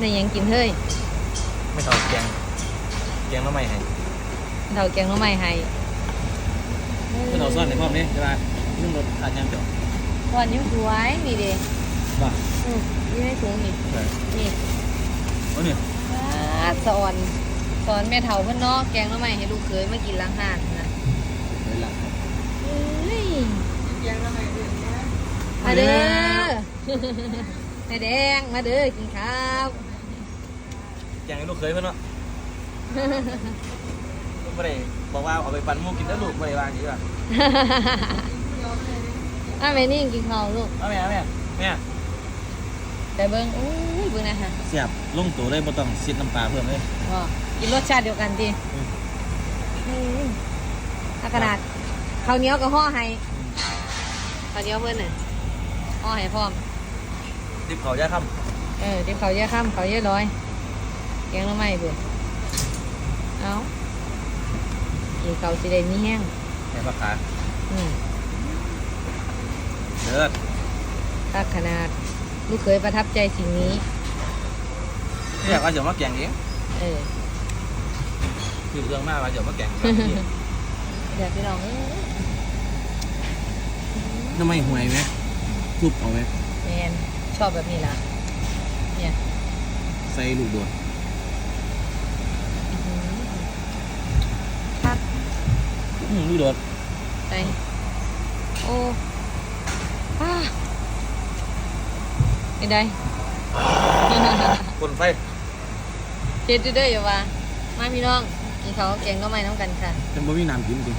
ในยังกินเฮ้ยไม่ต้องแกงแกงน้ำไม่ให้เท่าแกงหน้ำไม้ให้เพื่อนเอาซ่อนในพร้อมนี้ใช่ป่ะนึ่งรถอาจจะเดี๋ยวก่อนยังสวยนี่เด้ว่าอืมนี่ให้ถุงนี่เออนี่โอ้เนี่ยอ่าสอนสอนแม่เฒ่าเพิ่นเนาะแกงหน้ำไม้ให้ลูกเคยมากินล้างห่านนะเลยหลังเอ้ยแกงละไงเดือนนี้มาเด้อแม่แดงมาเด้อกินข้าว แกงให้ลูกเคยเพื่อนเนาะลูกไม่ได้บอกว่าเอาไปปั่นหมูกินแล้วลูกไม่ได้วางอย่างนี้ป่ะอะแม่นี่กินข้าวลูกเอาแม่เอาแม่แม่แต่เบิ่งอู้ยเบิ่งนะฮะเสียบลงตัวเลยบ่ต้องซิดน้ำปลาเพิ่มเลยว่ากินรสชาติเดียวกันดิอืมอืมถ้าขนาดข้าวเหนียวกับห่อให้ข้าวเหนียวเพิ่นน่ะห่อให้พร้อมดิบเขาย่าค่เออเดี๋ยวเขาเยอะข้ามเขาเยอะร้อย แกงหน้ำไม้เบื่อเอากินเขาสิได้มีแห้งำแม่ปลาขาอืมเดือดถ้าขนาด ลูกเคยประทับใจสิ่งนี้เรียกว่าเดี๋ยวมาแกงเองเออคือเรื่องมากว่าเดี๋ยวมาแกงเดี๋ยวพี่น้องเอ้ยน้ำไม่ห่วยไหมทุบเอาไหมแมนชอบแบบนี้ล่ะ เนี่ย ใส่ลูกโดด อื้อหือพัก อืมลูกโดดไปโอ้ป้าไม่ได้ คนไฟเจ็ดอยู่เด้ออย่าว่ามาพี่น้องกินเขาวแกงก็ไม่น้ำกันค่ะ เป็นบ่มีน้ำกินจริง